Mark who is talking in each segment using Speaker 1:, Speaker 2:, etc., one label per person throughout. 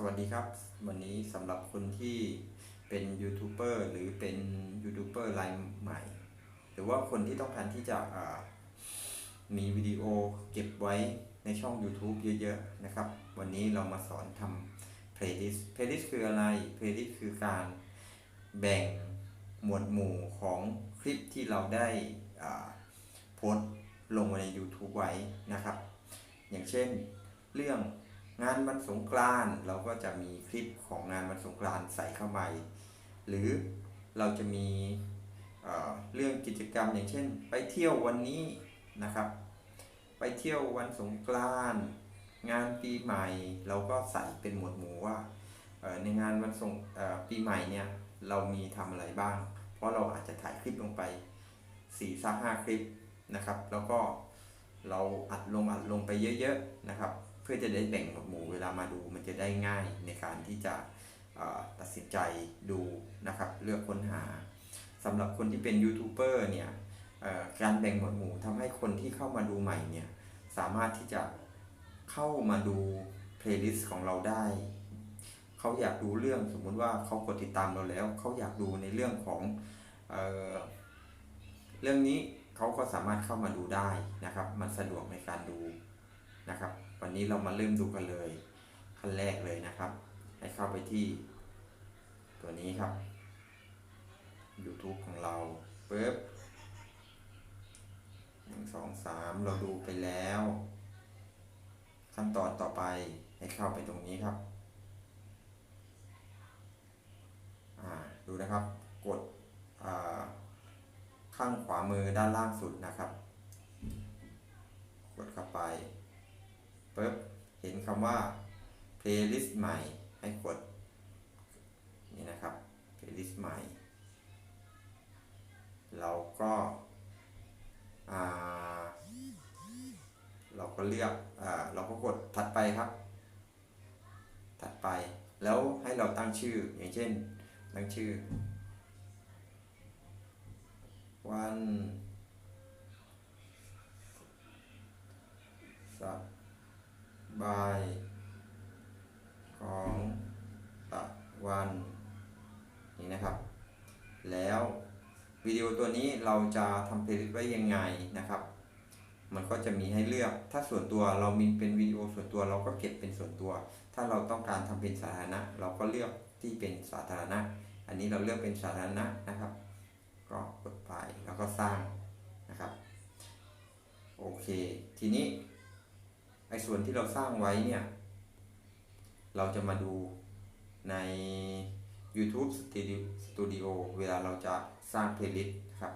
Speaker 1: สวัสดีครับ วันนี้สำหรับคนที่เป็นยูทูบเบอร์หรือเป็นยูทูบเบอร์รายใหม่ หรือว่าคนที่ต้องการที่จะมีวิดีโอเก็บไว้ในช่อง YouTube เยอะๆนะครับ วันนี้เรามาสอนทำ playlist playlist คืออะไร playlist คือการแบ่งหมวดหมู่ของคลิปที่เราได้โพสต์ลงใน YouTube ไว้นะครับ อย่างเช่นเรื่อง งานวันสงกรานต์เราก็จะมีคลิปของงานวันสงกรานต์ใส่เข้าไป หรือเราจะมีเอ่อเรื่องกิจกรรมอย่างเช่น ไปเที่ยววันนี้นะครับ ไปเที่ยววันสงกรานต์งานปีใหม่ เราก็ใส่เป็นหมวดหมู่ว่าในงานวันสงปีใหม่เนี่ยเรามีทำอะไรบ้าง เพราะเราอาจจะถ่ายคลิปลงไป4ี่สักห้าคลิปนะครับ แล้วก็เราอัดลงอัดลงไปเยอะๆนะครับ พื่อจะได้แบ่งหมวดหมู่เวลามาดูมันจะได้ง่ายในการที่จะตัดสินใจดูนะครับเลือกค้นหาสำหรับคนที่เป็นยูทูบเบอร์เนี่ยการแบ่งหมวดหมู่ทำให้คนที่เข้ามาดูใหม่เนี่ยสามารถที่จะเข้ามาดูเพลย์ลิสต์ของเราได้ เขาอยากดูเรื่องสมมุติว่าเขากดติดตามเราแล้ว เขาอยากดูในเรื่องของเออเรื่องนี้เขาก็สามารถเข้ามาดูได้นะครับ มันสะดวกในการดูนะครับ วันนี้เรามาเริ่มดูกันเลยขั้นแรกเลยนะครับ ให้เข้าไปที่ ตัวนี้ครับ YouTube ของเราปึ๊บหนึ่งสองสามเราดูไปแล้ว ขั้นตอนต่อไปให้เข้าไปตรงนี้ครับอ่าดูนะครับ กดอ่าข้างขวามือด้านล่างสุดนะครับ กดเข้าไป ปึ๊บเห็นคำว่า playlist ใหม่ให้กด นี่นะครับ playlist ใหม่ เราก็เราก็เลือกอเราก็กดถัดไปครับ ถัดไปแล้วให้เราตั้งชื่ออย่างเช่น ตั้งชื่อ วันสบ บาย ของตะวันนี่นะครับ แล้ววิดีโอตัวนี้เราจะทำเพลย์ลิสต์ไว้ยังไงนะครับ มันก็จะมีให้เลือกถ้าส่วนตัวเรามีเป็นวิดีโอส่วนตัวเราก็เก็บเป็นส่วนตัว ถ้าเราต้องการทำเป็นสาธารณะ เราก็เลือกที่เป็นสาธารณะ อันนี้เราเลือกเป็นสาธารณะนะครับ ก็กดไปแล้วก็สร้างนะครับโอเค ทีนี้ ไอ้ส่วนที่เราสร้างไว้เนี่ย เราจะมาดูใน YouTube Studio เวลาเราจะสร้างเพลย์ลิสต์ครับ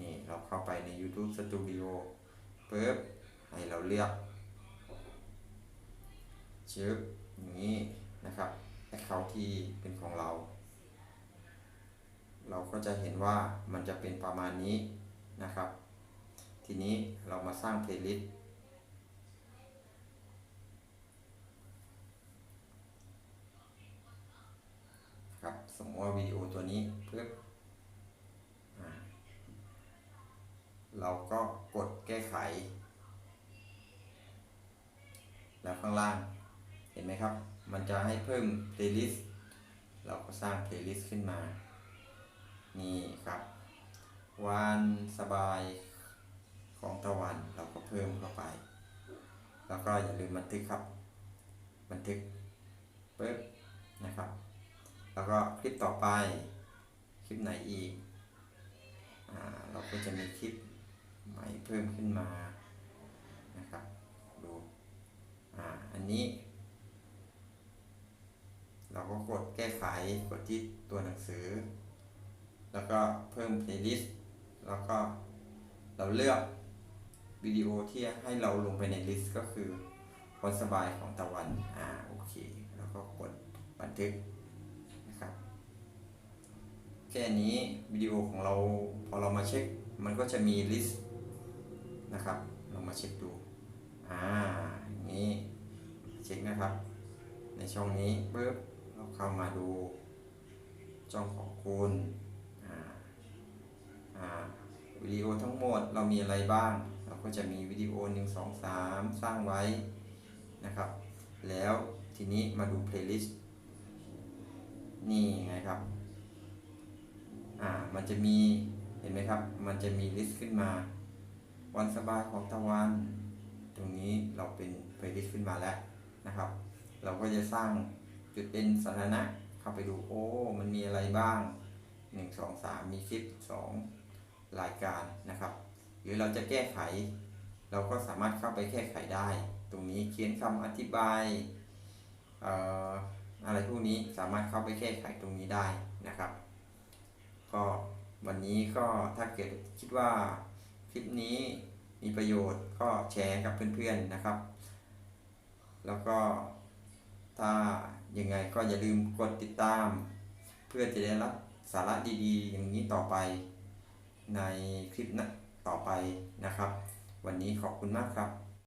Speaker 1: นี่เราเข้าไปใน YouTube Studio ปึ๊บให้เราเลือกชึบอย่างนี้นะครับแอคเคาท์ที่เป็นของเรา เราก็จะเห็นว่ามันจะเป็นประมาณนี้นะครับ ทีนี้เรามาสร้างเพลย์ลิสต์ครับ สมมติว่าวิดีโอตัวนี้เพื่ออ่าเราก็กดแก้ไข แล้วข้างล่าง เห็นไหมครับ มันจะให้เพิ่ม playlist เราก็สร้าง playlist ขึ้นมา นี่ครับ วันสบายของตะวันเราก็เพิ่มเข้าไป แล้วก็อย่าลืมบันทึกครับ บันทึกปึ๊บนะครับ แล้วก็คลิปต่อไป คลิปไหนอีกอ่าเราก็จะมีคลิปใหม่เพิ่มขึ้นมานะครับดูอ่าอันนี้ เราก็กดแก้ไขกดที่ตัวหนังสือ แล้วก็เพิ่ม playlist แล้วก็เราเลือกวิดีโอที่ให้เราลงไปในลิสต์ก็คือวันสบายของตะวัน อ่า โอเค แล้วก็กดบันทึก ค่นี้วิดีโอของเราพอเรามาเช็ค มันก็จะมีลิสต์นะครับเรามาเช็คดูอ่าอย่างนี้เช็คนะครับ ในช่องนี้ปุ๊บเราเข้ามาดูช่องของคุณอ่าอ่าวิดีโอทั้งหมดเรามีอะไรบ้าง เราก็จะมีวิดีโอ1 2 3 สร้างไว้นะครับ แล้วทีนี้มาดู playlist นี่ไงครับ อ่ามันจะมีเห็นไหมครับ มันจะมีลิสต์ขึ้นมา วันสบายของตะวัน ตรงนี้เราเป็น playlist ขึ้นมาแล้วนะครับ เราก็จะสร้างจุดเด่นสาธารณะเข้าไปดูโอ้มันมีอะไรบ้าง 1 2 3 มีคลิป 2 รายการนะครับ หรือเราจะแก้ไข เราก็สามารถเข้าไปแก้ไขได้ ตรงนี้เขียนคำอธิบายอออะไรพวกนี้สามารถเข้าไปแก้ไขตรงนี้ได้นะครับ ก็วันนี้ก็ถ้าเกิดคิดว่าคลิปนี้มีประโยชน์ก็แชร์กับเพื่อนๆนะครับ แล้วก็ถ้ายังไงก็อย่าลืมกดติดตาม เพื่อจะได้รับสาระดีๆ อย่างนี้ต่อไปในคลิปนะต่อไปนะครับ วันนี้ขอบคุณมากครับ